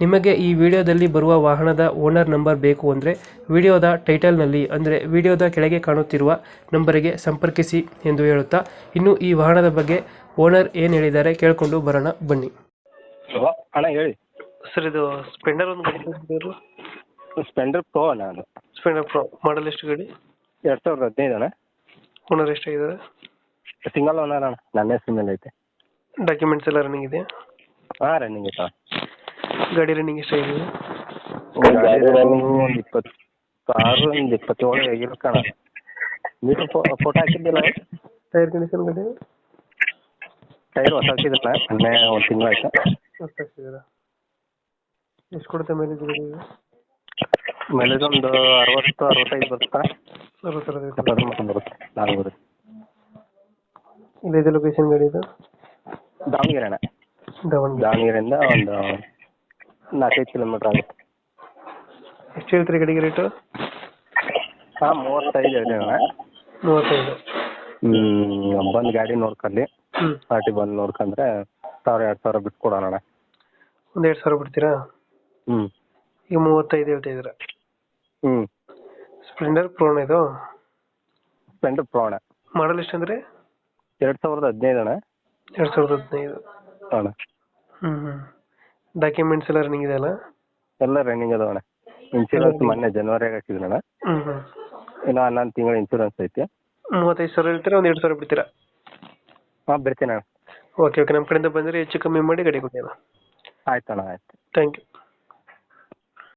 ನಿಮಗೆ ಈ ವಿಡಿಯೋದಲ್ಲಿ ಬರುವ ವಾಹನದ ಓನರ್ ನಂಬರ್ ಬೇಕು ಅಂದರೆ ವಿಡಿಯೋದ ಟೈಟಲ್ನಲ್ಲಿ ಅಂದರೆ ವಿಡಿಯೋದ ಕೆಳಗೆ ಕಾಣುತ್ತಿರುವ ನಂಬರಿಗೆ ಸಂಪರ್ಕಿಸಿ ಎಂದು ಹೇಳುತ್ತಾ ಇನ್ನು ಈ ವಾಹನದ ಬಗ್ಗೆ ಓನರ್ ಏನು ಹೇಳಿದ್ದಾರೆ ಕೇಳಿಕೊಂಡು ಬರೋಣ ಬನ್ನಿ. ಹಲೋ ಅಣ್ಣ ಹೇಳಿ. ಸರ್ ಇದು ಸ್ಪೆಂಡರ್ ಒಂದು ಗಾಡಿ ಸ್ಪೆಂಡರ್ ಪ್ರೋ ಅಣ್ಣ ಅದು. ಸ್ಪೆಂಡರ್ ಪ್ರೋ ಮಾಡಲ್ ಎಷ್ಟು ಗಾಡಿ? ಎರಡು ಸಾವಿರದ ಹದಿನೈದು ಅಣ್ಣ. ಓನರ್ ಎಷ್ಟಾಗಿದ್ದಾರೆ? ಸಿಂಗಲ್ ಓನರ್ ಅಣ್ಣ ನನ್ನ ಹೆಸರು ಮೇಲೆ ಐತೆ. ಡಾಕ್ಯುಮೆಂಟ್ಸ್ ಎಲ್ಲ ರನ್ನಿಂಗ್ ಇದೆ ಹಾಂ ರನ್ನಿಂಗ್ ಐತೆ ಗಾಡಿ ರನ್ನಿಂಗ್ ಎಷ್ಟಾಗಿದೆ ಗಾಡಿ ರನ್ನಿಂಗ್ ಒಂದು ಇಪ್ಪತ್ತು ಆರು ಒಂದು ಇಪ್ಪತ್ತೇಳು ಆಗಿರೋ ಕಣ. ನೀವು ಫೋಟೋ ಹಾಕಿದ್ದಿಲ್ಲ ಟೈರ್ ಕಂಡೀಷನ್ ಗಾಡಿ? ಟೈರ್ ಹೊಸ ಹಾಕಿದ್ರಲ್ಲ ಮೊನ್ನೆ ಒಂದು ತಿಂಗಳು ಆಯ್ತು. ಎಷ್ಟು ಕೊಡುತ್ತೆ ಮೈಲೇಜ್ ಗಾಡಿ ಮೈಲೇಜ್ ಒಂದು ಅರವತ್ತು ಅರವತ್ತೈದು ಬರುತ್ತಾ? ಅರವತ್ತು ಎಪ್ಪತ್ತು ಮಟ್ಟ ಬರುತ್ತೆ. ನಾನು ಬರುತ್ತೆ. ಇಲ್ಲಿದೆ ಲೊಕೇಶನ್ ಗಾಡಿ ಇದು? ದಾವಣಗೆರೆ. ದಾವಣಗೆರೆಯಿಂದ ಒಂದು ನಾಲ್ಕೈದು ಕಿಲೋಮೀಟರ್ ಆಗುತ್ತೆ. ಎಷ್ಟು ಹೇಳ್ತೀರಿ ಗಡಿಗೆ ರೇಟು ಹಾಂ ಮೂವತ್ತೈದು ಅಣ್ಣ. ಮೂವತ್ತೈದು. ಹ್ಞೂ ಬಂದು ಗಾಡಿ ನೋಡ್ಕೊಳ್ಳಿ ಹ್ಞೂ ಪಾರ್ಟಿ ಬಂದು ನೋಡ್ಕೊಂಡ್ರೆ ಸಾವಿರ ಎರಡು ಸಾವಿರ ಬಿಟ್ಟು ಕೊಡೋಣ ಅಣ್ಣ. ಒಂದು ಎರಡು ಸಾವಿರ ಬಿಡ್ತೀರಾ? ಹ್ಞೂ ಈಗ ಮೂವತ್ತೈದು ಹೇಳ್ತಾ ಇದ್ದೀರಾ? ಹ್ಞೂ ಸ್ಪ್ಲೆಂಡರ್ ಪ್ರೋಣ ಇದು? ಸ್ಪ್ಲೆಂಡರ್ ಪ್ರೋಣ ಮಾಡಲ್ ಎಷ್ಟು ಅಂದರೆ? ಎರಡು ಸಾವಿರದ ಹದಿನೈದು ಅಣ್ಣ. ಎರಡು ಸಾವಿರದ ಹದಿನೈದು. ಅಣ್ಣ. ಹ್ಞೂ ಹ್ಞೂ ಡಾಕ್ಯುಮೆಂಟ್ಸ್ ಎಲ್ಲ ರನ್ನಿಂಗ್ ಇದೆ ಅಲ್ಲ? ಎಲ್ಲ ರನ್ನಿಂಗ್ ಅದಾವ ಅಣ್ಣ. ಇನ್ಶೂರೆನ್ಸ್ ಮೊನ್ನೆ ಜನವರಿಯಾಗ ಹಾಕಿದ್ವಿ ಅಣ್ಣ. ಹ್ಞೂ ಹ್ಞೂ ಇನ್ನು ಹನ್ನೊಂದು ತಿಂಗಳ ಇನ್ಶೂರೆನ್ಸ್ ಐತಿ. ಮೂವತ್ತೈದು ಸಾವಿರ ಹೇಳ್ತೀರಾ? ಒಂದು ಎರಡು ಸಾವಿರ ಬಿಡ್ತೀರಾ? ಹಾ ಬಿಡ್ತೀನಿ ಅಣ್ಣ. ಓಕೆ ಓಕೆ ನಮ್ಮ ಕಡೆಯಿಂದ ಬಂದ್ರೆ ಹೆಚ್ಚು ಕಮ್ಮಿ ಮಾಡಿ ಗಡಿ ಕೊಡಿ ಅಣ್ಣ. ಆಯ್ತು ಅಣ್ಣ ಆಯ್ತು. Thank you